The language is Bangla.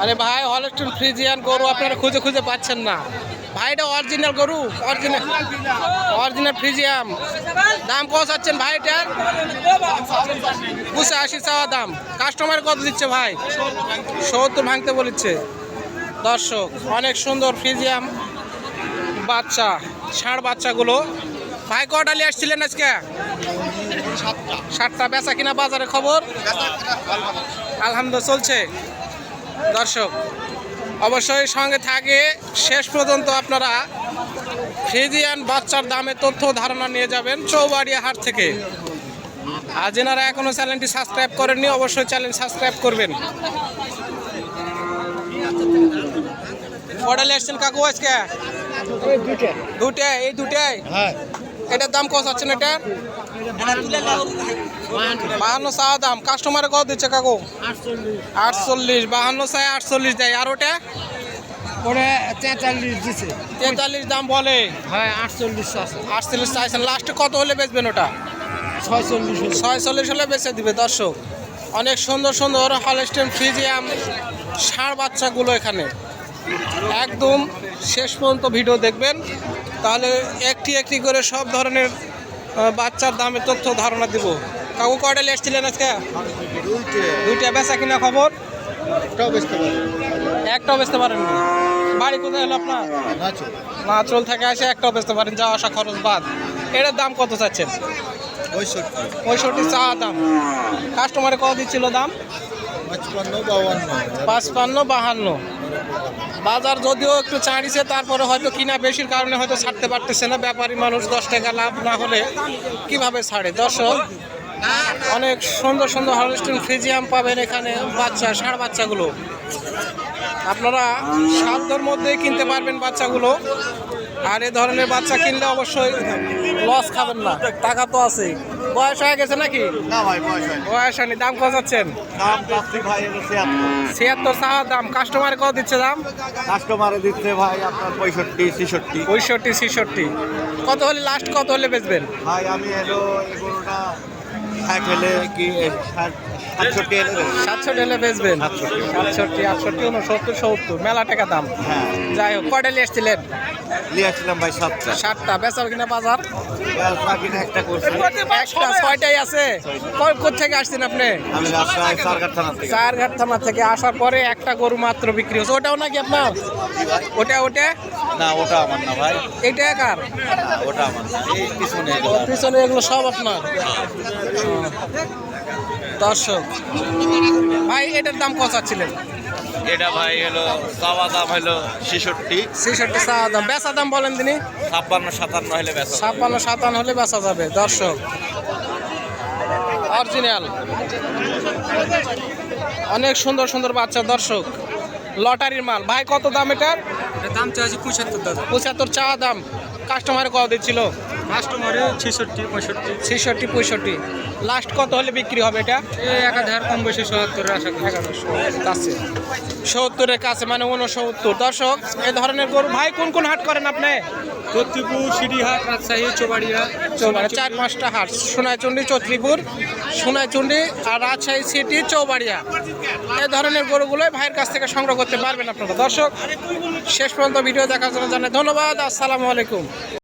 আরে ভাই, হলস্টন ফ্রিজিয়ান গরু আপনারা খুঁজে খুঁজে পাচ্ছেন না। ভাই, এটা অরিজিনাল গরু অরিজিনাল অরিজিনাল ফ্রিজিয়াম। দাম কত চাচ্ছেন ভাই এটার? বুঝে আশি চাওয়া দাম। কাস্টমার কত দিচ্ছে ভাই? সত্তর ভাঙতে বলেছে। দর্শক, অনেক সুন্দর ফ্রিজিয়াম বাচ্চা, ষাঁড় বাচ্চাগুলো। ভাই, কটা নিয়ে আসছিলেন আজকে? সাতটা। বেচা কিনা বাজারে খবর? আলহামদুলিল্লাহ, চলছে। দর্শক অবশ্যই সঙ্গে থাকে শেষ পর্যন্ত আপনারা ফ্রিজিয়ান বাচ্চার দামে তথ্য ধারণা নিয়ে যাবেন চৌবাড়িয়া হাট থেকে। আর যেনারা এখনও চ্যানেলটি সাবস্ক্রাইব করেননি অবশ্যই চ্যানেল সাবস্ক্রাইব করবেন। কটা এসছেন কাকু আজকে? দুটাই এই দুটাই হ্যাঁ। এটার দাম কত হচ্ছে এটার? বাহান্ন চা দাম। কাস্টমারে কত দিচ্ছে কাকু? আটচল্লিশ। বাহান্ন আটচল্লিশ দেয়। আর ওটা? পরে তেতাল্লিশ দিছে। তেতাল্লিশ দাম বলে। হ্যাঁ আটচল্লিশ আটচল্লিশ চাইছেন। লাস্টে কত হলে বেচবেন ওটা? ছয়চল্লিশ ছয়চল্লিশ হলে বেচে দিবে দর্শক। অনেক সুন্দর সুন্দর হলস্টেন ফ্রিজিয়াম ষাঁড় বাচ্চাগুলো এখানে। একদম শেষ পর্যন্ত ভিডিও দেখবেন। তাহলে একটি একটি করে সব ধরনের বাচ্চার দামের তথ্য ধারণা দিব। কাকু কয়টা এসছিলেন আজকে? দুইটা। বেচা কিনা খবর? একটাও বেচতে পারেন বাড়ি কোথায় হলো আপনার? নাচল থেকে আসে একটাও বেচতে পারেন। যাওয়া আসা খরচ বাদ। এটার দাম কত চাচ্ছেন? পঁয়ষট্টি। চা দাম। কাস্টমারে কত দিচ্ছিল দাম? পাঁচপান্ন বাহান্ন। বাজার যদিও একটু চাঁড়িছে তারপরে হয়তো কিনা বেশির কারণে হয়তো ছাড়তে পারতেছে না। ব্যাপারী মানুষ দশ টাকা লাভ না হলে কীভাবে ছাড়ে? দর্শক, অনেক সুন্দর সুন্দর হলস্টিন ফ্রিজিয়াম পাবেন এখানে বাচ্চা, ষাঁড় বাচ্চাগুলো। আপনারা সাধ্যর মধ্যেই কিনতে পারবেন বাচ্চাগুলো। আর এ ধরনের বাচ্চা কিনলে অবশ্যই লস খাবেন না। টাকা তো আছে বয়স হয়ে গেছে নাকি? না ভাই পয়সা বয়স হয়নি দাম কত যাচ্ছেন? দাম চাচ্ছি ভাই ছিয়াত্তর। চাওয়ার দাম কাস্টমারে কত দিচ্ছে দাম? কাস্টমারে দিচ্ছে ভাই আপনার পঁয়ষট্টি ছেষট্টি। পঁয়ষট্টি ছেষট্টি। কত হলে লাস্ট কত হলে বেচবেন? ভাই আমি এলো এগুলোটা ষাট হলে কি সাতষট্টি হলে বেচবেন? সাতষট্টি। আটষট্টি উনসত্তর সত্তর মেলা টাকা দাম। হ্যাঁ। যাই হোক কয়টা নিয়ে এসছিলেন? ভাই সাতটা। সাতটা। বেচার কিনা বাজার? কিনা একটা করছি। একটা ছয়টাই আছে। কোথেকে আসছেন আপনি? আমি সারঘাট থানা থেকে। চারঘাট থানা থেকে আসার পরে একটা গরু মাত্র বিক্রি হচ্ছে ওটাও নাকি আপনার? ওটা ওটা? না ওটা আমার না ভাই। এইটা কার? ওটা আমার না। পিছনে। পিছনে এগুলো সব আপনার? দর্শক ভাই এটার দাম কত চাচ্ছিলেন? এটা ভাই হলো চাওয়া দাম হলো ছেষট্টি। ছেষট্টি চা দাম। বেচা দাম বলেন তিনি? ছাপ্পান্ন সাতান্ন হলে বেচা ছাপ্পান্ন সাতান্ন হলে বেচা যাবে। দর্শক অরিজিনাল। অনেক সুন্দর সুন্দর বাচ্চা দর্শক। লটারির মাল। ভাই কত দাম এটার? দাম চাইছি পঁচাত্তর দাদা। পঁচাত্তর চা দাম। কাস্টমারে কত দিচ্ছিল। ছেষট্টি পঁয়ষট্টি। লাস্ট কত হলে বিক্রি হবে এটা? এক হাজার কম বেশি সত্তরের আশা করি। কাছে। সত্তরের কাছে মানে উনসত্তর দর্শক এ ধরনের গরু ভাই কোন কোন হাট করেন আপনি? তত্তিপুর সিডিহাট রাজশাহী চৌবাড়িয়া। চৌবাড়ি চার পাঁচটা হাট সোনাইচন্ডী চত্রিপুর সোনাইচন্ডী আর রাজশাহী সিটি চৌবাড়িয়া। এই ধরনের গরুগুলো ভাইয়ের কাছ থেকে সংগ্রহ করতে পারবেন আপনারা। দর্শক শেষ পর্যন্ত ভিডিও দেখার জন্য জানাই ধন্যবাদ। আসসালামু আলাইকুম।